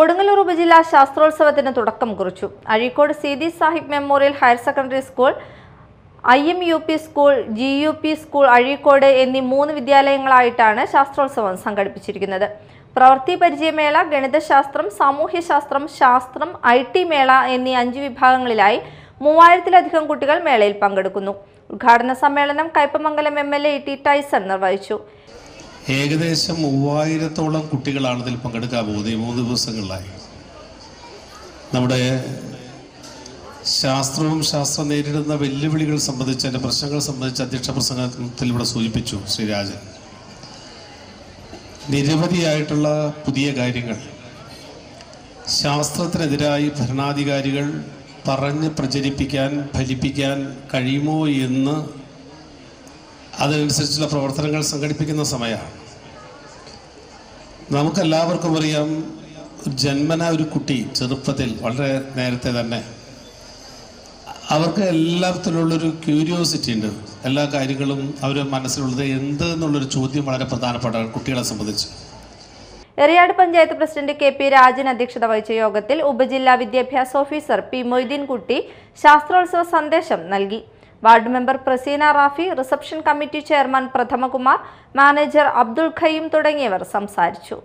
കൊടുങ്ങല്ലൂർ ഉപജില്ലാ ശാസ്ത്രോത്സവത്തിന് തുടക്കം കുറിച്ചു. Azhikode Seethi Sahib memorial higher secondary school I M U P school G U P school Azhikode എന്നീ മൂന്ന് വിദ്യാലയങ്ങളായിട്ടാണ് ശാസ്ത്രോത്സവം സംഘടിപ്പിച്ചിരിക്കുന്നത്. പ്രവൃത്തി പരിചയമേള ഗണിതശാസ്ത്രം സാമൂഹ്യശാസ്ത്രം ശാസ്ത്രം ഐ ടി മേള എന്നീ അഞ്ച് വിഭാഗങ്ങളിലായി മൂവായിരത്തിലധികം കുട്ടികൾ മേളയിൽ പങ്കെടുക്കുന്നു. ഉദ്ഘാടന സമ്മേളനം Kaipamangalam M L A T Tyson നിർവഹിച്ചു. ഏകദേശം മൂവായിരത്തോളം കുട്ടികളാണ് ഇതിൽ പങ്കെടുക്കാൻ പോകുന്നത് ഈ മൂന്ന് ദിവസങ്ങളിലായി. നമ്മുടെ ശാസ്ത്രവും ശാസ്ത്രം നേരിടുന്ന വെല്ലുവിളികൾ സംബന്ധിച്ച് എന്റെ പ്രശ്നങ്ങൾ സംബന്ധിച്ച് അധ്യക്ഷ പ്രസംഗത്തിൽ ഇവിടെ സൂചിപ്പിച്ചു ശ്രീരാജൻ നിരവധിയായിട്ടുള്ള പുതിയ കാര്യങ്ങൾ. ശാസ്ത്രത്തിനെതിരായി ഭരണാധികാരികൾ പറഞ്ഞ് പ്രചരിപ്പിക്കാൻ ഫലിപ്പിക്കാൻ കഴിയുമോ എന്ന് അതിനനുസരിച്ചുള്ള പ്രവർത്തനങ്ങൾ സംഘടിപ്പിക്കുന്ന സമയമാണ്. നമുക്കെല്ലാവർക്കും അറിയാം ജന്മന ഒരു കുട്ടി ചെറുപ്പത്തിൽ വളരെ നേരത്തെ തന്നെ. അവർക്ക് എല്ലാത്തിലുള്ളൊരു ക്യൂരിയോസിറ്റി ഉണ്ട്. എല്ലാ കാര്യങ്ങളും അവരുടെ മനസ്സിലുള്ളത് എന്ത് എന്നുള്ളൊരു ചോദ്യം വളരെ പ്രധാനപ്പെട്ട കുട്ടികളെ സംബന്ധിച്ച്. Eriyad panchayat president K P Rajan അധ്യക്ഷത വഹിച്ച യോഗത്തിൽ ഉപജില്ലാ വിദ്യാഭ്യാസ ഓഫീസർ പി മൊയ്തീൻകുട്ടി ശാസ്ത്രോത്സവ സന്ദേശം നൽകി. Ward member Praseena Rafi reception committee chairman Prathamakumar manager Abdul Khayeem തുടങ്ങിയവർ സംസാരിച്ചു.